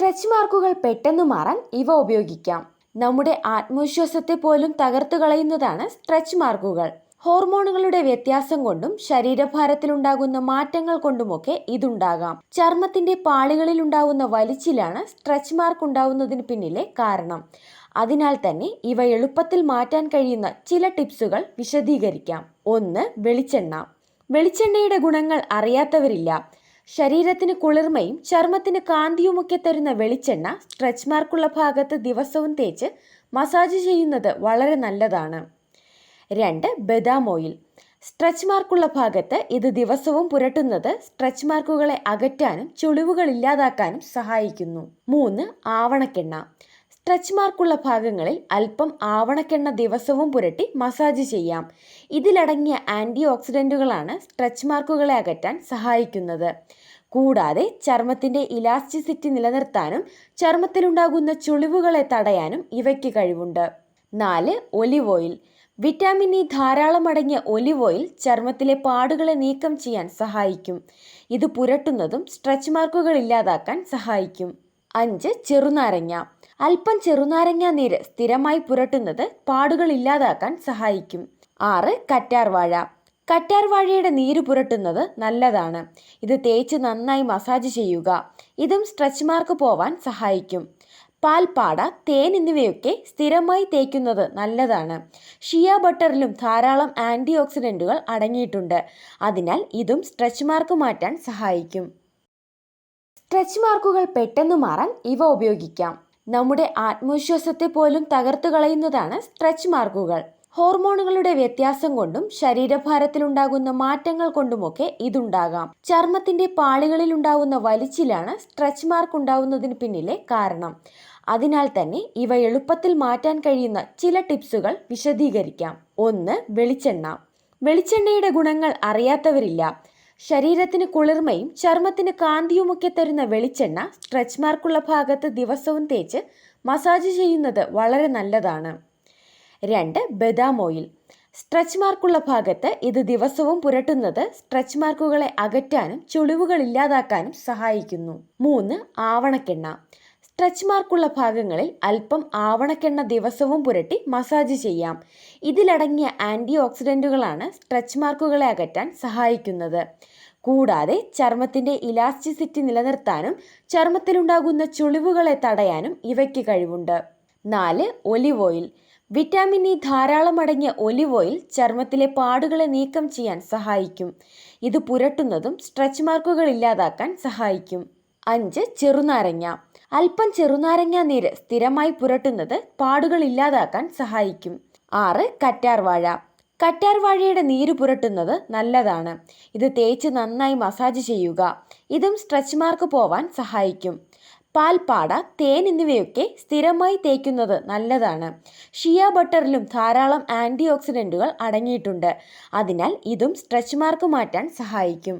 Stretch മാർക്കുകൾ പെട്ടെന്ന് മാറാൻ ഇവ ഉപയോഗിക്കാം. നമ്മുടെ ആത്മവിശ്വാസത്തെ പോലും തകർത്തു കളയുന്നതാണ് സ്ട്രെച്ച് മാർക്കുകൾ. ഹോർമോണുകളുടെ വ്യത്യാസം കൊണ്ടും ശരീരഭാരത്തിലുണ്ടാകുന്ന മാറ്റങ്ങൾ കൊണ്ടുമൊക്കെ ഇതുണ്ടാകാം. ചർമ്മത്തിന്റെ പാളികളിൽ ഉണ്ടാകുന്ന വലിച്ചിലാണ് സ്ട്രെച്ച് മാർക്ക് ഉണ്ടാവുന്നതിന് പിന്നിലെ കാരണം. അതിനാൽ തന്നെ ഇവ എളുപ്പത്തിൽ മാറ്റാൻ കഴിയുന്ന ചില ടിപ്സുകൾ വിശദീകരിക്കാം. ഒന്ന് വെളിച്ചെണ്ണ. വെളിച്ചെണ്ണയുടെ ഗുണങ്ങൾ അറിയാത്തവരില്ല. ശരീരത്തിന് കുളിർമയും ചർമ്മത്തിന് കാന്തിയുമൊക്കെ തരുന്ന വെളിച്ചെണ്ണ സ്ട്രെച്ച് മാർക്കുള്ള ഭാഗത്ത് ദിവസവും തേച്ച് മസാജ് ചെയ്യുന്നത് വളരെ നല്ലതാണ്. രണ്ട് ബദാം ഓയിൽ സ്ട്രെച്ച് മാർക്കുള്ള ഭാഗത്ത് ഇത് ദിവസവും പുരട്ടുന്നത് സ്ട്രെച്ച് മാർക്കുകളെ അകറ്റാനും ചുളിവുകൾ ഇല്ലാതാക്കാനും സഹായിക്കുന്നു. മൂന്ന് ആവണക്കെണ്ണ. സ്ട്രെച്ച് മാർക്കുള്ള ഭാഗങ്ങളിൽ അല്പം ആവണക്കെണ്ണ ദിവസവും പുരട്ടി മസാജ് ചെയ്യാം. ഇതിലടങ്ങിയ ആന്റി ഓക്സിഡന്റുകളാണ് സ്ട്രെച്ച് മാർക്കുകളെ അകറ്റാൻ സഹായിക്കുന്നത്. കൂടാതെ ചർമ്മത്തിന്റെ ഇലാസ്റ്റിസിറ്റി നിലനിർത്താനും ചർമ്മത്തിലുണ്ടാകുന്ന ചുളിവുകളെ തടയാനും ഇവയ്ക്ക് കഴിവുണ്ട്. നാല് ഒലിവ് ഓയിൽ. വിറ്റാമിൻ ഇ ധാരാളം അടങ്ങിയ ഒലിവ് ഓയിൽ ചർമ്മത്തിലെ പാടുകളെ നീക്കം ചെയ്യാൻ സഹായിക്കും. ഇത് പുരട്ടുന്നതും സ്ട്രെച്ച് മാർക്കുകൾ ഇല്ലാതാക്കാൻ സഹായിക്കും. അഞ്ച് ചെറുനാരങ്ങ. അല്പം ചെറുനാരങ്ങ നീര് സ്ഥിരമായി പുരട്ടുന്നത് പാടുകൾ ഇല്ലാതാക്കാൻ സഹായിക്കും. ആറ് കറ്റാർവാഴ. കറ്റാർവാഴയുടെ കറ്റാർ വാഴയുടെ നീര് പുരട്ടുന്നത് നല്ലതാണ്. ഇത് തേച്ച് നന്നായി മസാജ് ചെയ്യുക. ഇതും സ്ട്രെച്ച് മാർക്ക് പോവാൻ സഹായിക്കും. പാൽപ്പാട തേൻ എന്നിവയൊക്കെ സ്ഥിരമായി തേക്കുന്നത് നല്ലതാണ്. ഷിയ ബട്ടറിലും ധാരാളം ആന്റി ഓക്സിഡന്റുകൾ അടങ്ങിയിട്ടുണ്ട്. അതിനാൽ ഇതും സ്ട്രെച്ച് മാർക്ക് മാറ്റാൻ സഹായിക്കും. സ്ട്രെച്ച് മാർക്കുകൾ പെട്ടെന്ന് മാറാൻ ഇവ ഉപയോഗിക്കാം. നമ്മുടെ ആത്മവിശ്വാസത്തെ പോലും തകർത്തു കളയുന്നതാണ് സ്ട്രെച്ച് മാർക്കുകൾ. ഹോർമോണുകളുടെ വ്യത്യാസം കൊണ്ടും ശരീരഭാരത്തിലുണ്ടാകുന്ന മാറ്റങ്ങൾ കൊണ്ടുമൊക്കെ ഇതുണ്ടാകാം. ചർമ്മത്തിന്റെ പാളികളിൽ ഉണ്ടാകുന്ന വലിച്ചിലാണ് സ്ട്രെച്ച് മാർക്ക് ഉണ്ടാവുന്നതിന് പിന്നിലെ കാരണം. അതിനാൽ തന്നെ ഇവ എളുപ്പത്തിൽ മാറ്റാൻ കഴിയുന്ന ചില ടിപ്സുകൾ വിശദീകരിക്കാം. ഒന്ന് വെളിച്ചെണ്ണ. വെളിച്ചെണ്ണയുടെ ഗുണങ്ങൾ അറിയാത്തവരില്ല. ശരീരത്തിന് കുളിർമയും ചർമ്മത്തിന് കാന്തിയുമൊക്കെ തരുന്ന വെളിച്ചെണ്ണ സ്ട്രെച്ച് മാർക്കുള്ള ഭാഗത്ത് ദിവസവും തേച്ച് മസാജ് ചെയ്യുന്നത് വളരെ നല്ലതാണ്. രണ്ട് ബദാം ഓയിൽ സ്ട്രെച്ച് മാർക്കുള്ള ഭാഗത്ത് ഇത് ദിവസവും പുരട്ടുന്നത് സ്ട്രെച്ച് മാർക്കുകളെ അകറ്റാനും ചുളിവുകൾ ഇല്ലാതാക്കാനും സഹായിക്കുന്നു. മൂന്ന് ആവണക്കെണ്ണ. സ്ട്രെച്ച് മാർക്കുള്ള ഭാഗങ്ങളിൽ അല്പം ആവണക്കെണ്ണ ദിവസവും പുരട്ടി മസാജ് ചെയ്യാം. ഇതിലടങ്ങിയ ആന്റി ഓക്സിഡന്റുകളാണ് സ്ട്രെച്ച് മാർക്കുകളെ അകറ്റാൻ സഹായിക്കുന്നത്. കൂടാതെ ചർമ്മത്തിന്റെ ഇലാസ്റ്റിസിറ്റി നിലനിർത്താനും ചർമ്മത്തിലുണ്ടാകുന്ന ചുളിവുകളെ തടയാനും ഇവയ്ക്ക് കഴിവുണ്ട്. നാല് ഒലിവ് ഓയിൽ. വിറ്റാമിൻ ഇ ധാരാളം അടങ്ങിയ ഒലിവ് ഓയിൽ ചർമ്മത്തിലെ പാടുകളെ നീക്കം ചെയ്യാൻ സഹായിക്കും. ഇത് പുരട്ടുന്നതും സ്ട്രെച്ച് മാർക്കുകൾ ഇല്ലാതാക്കാൻ സഹായിക്കും. അഞ്ച് ചെറുനാരങ്ങ. അല്പം ചെറുനാരങ്ങ നീര് സ്ഥിരമായി പുരട്ടുന്നത് പാടുകൾ ഇല്ലാതാക്കാൻ സഹായിക്കും. ആറ് കറ്റാർ വാഴ കറ്റാർ വാഴയുടെ നീര് പുരട്ടുന്നത് നല്ലതാണ്. ഇത് തേച്ച് നന്നായി മസാജ് ചെയ്യുക. ഇതും സ്ട്രെച്ച് മാർക്ക് പോവാൻ സഹായിക്കും. പാൽപ്പാട തേൻ എന്നിവയൊക്കെ സ്ഥിരമായി തേക്കുന്നത് നല്ലതാണ്. ഷിയ ബട്ടറിലും ധാരാളം ആന്റി ഓക്സിഡന്റുകൾ അടങ്ങിയിട്ടുണ്ട്. അതിനാൽ ഇതും സ്ട്രെച്ച് മാർക്ക് മാറ്റാൻ സഹായിക്കും.